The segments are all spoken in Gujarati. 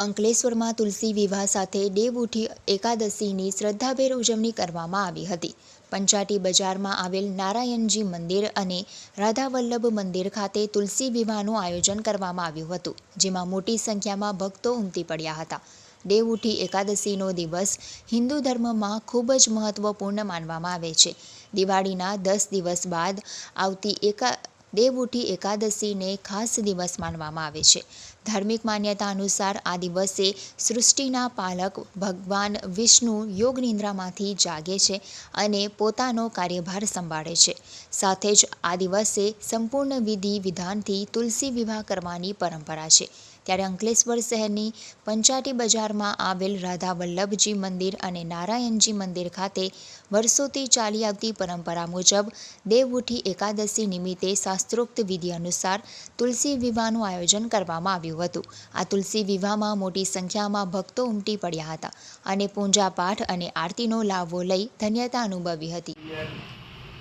અંકલેશ્વરમાં તુલસી વિવાહ સાથે દેવઉઠી એકાદશીની શ્રદ્ધાભેર ઉજવણી કરવામાં આવી હતી. પંચાટી બજારમાં આવેલ નારાયણજી મંદિર અને રાધાવલ્લભ મંદિર ખાતે તુલસી વિવાહનું આયોજન કરવામાં આવ્યું હતું, જેમાં મોટી સંખ્યામાં ભક્તો ઉમટી પડ્યા હતા. દેવઉઠી એકાદશીનો દિવસ હિન્દુ ધર્મમાં ખૂબ જ મહત્વપૂર્ણ માનવામાં આવે છે. દિવાળીના દસ દિવસ બાદ આવતી એકા દેવઉઠી એકાદશીને ખાસ દિવસ માનવામાં આવે છે. ધાર્મિક માન્યતા અનુસાર આ દિવસે સૃષ્ટિના પાલક ભગવાન વિષ્ણુ યોગ નિંદ્રામાંથી જાગે છે અને પોતાનો કાર્યભાર સંભાળે છે. સાથે જ આ દિવસે સંપૂર્ણ વિધિ વિધાનથી તુલસી વિવાહ કરવાની પરંપરા છે. ત્યારે અંકલેશ્વર શહેરની પંચાટી બજારમાં આવેલ રાધા વલ્લભજી મંદિર અને નારાયણજી મંદિર ખાતે વર્ષોથી ચાલી આવતી પરંપરા મુજબ દેવઉઠી એકાદશી નિમિત્તે શાસ્ત્રોક્ત વિધિ અનુસાર તુલસી વિવાહનું આયોજન કરવામાં આવ્યું હતું. આ તુલસી વિવાહમાં મોટી સંખ્યામાં ભક્તો ઉમટી પડ્યા હતા અને પૂજા પાઠ અને આરતીનો લાભો લઈ ધન્યતા અનુભવી હતી.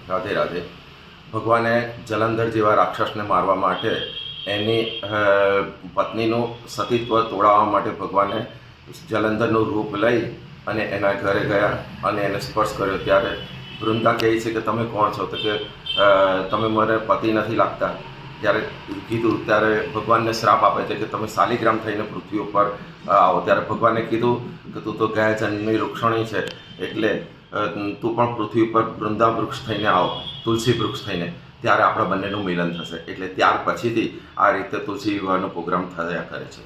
રાધે રાધે. ભગવાને જલંધર જેવા રાક્ષસને મારવા માટે એની પત્નીનું સતીત્વ તોડાવવા માટે ભગવાને જલંધરનું રૂપ લઈ અને એના ઘરે ગયા અને એને સ્પર્શ કર્યો. ત્યારે વૃંદા કહે છે કે તમે કોણ છો? તો કે તમે મને પતિ નથી લાગતા. જ્યારે કીધું, ત્યારે ભગવાનને શ્રાપ આપે છે કે તમે શાલિગ્રામ થઈને પૃથ્વી ઉપર આવો. ત્યારે ભગવાને કીધું કે, તું તો ગયા જન્મની વૃક્ષણી છે, એટલે તું પણ પૃથ્વી ઉપર વૃંદા વૃક્ષ થઈને આવો, તુલસી વૃક્ષ થઈને. ત્યારે આપણા બંનેનું મિલન થશે. એટલે ત્યાર પછીથી આ રીતે તુલસી વિવાહનો પ્રોગ્રામ થયા કરે છે.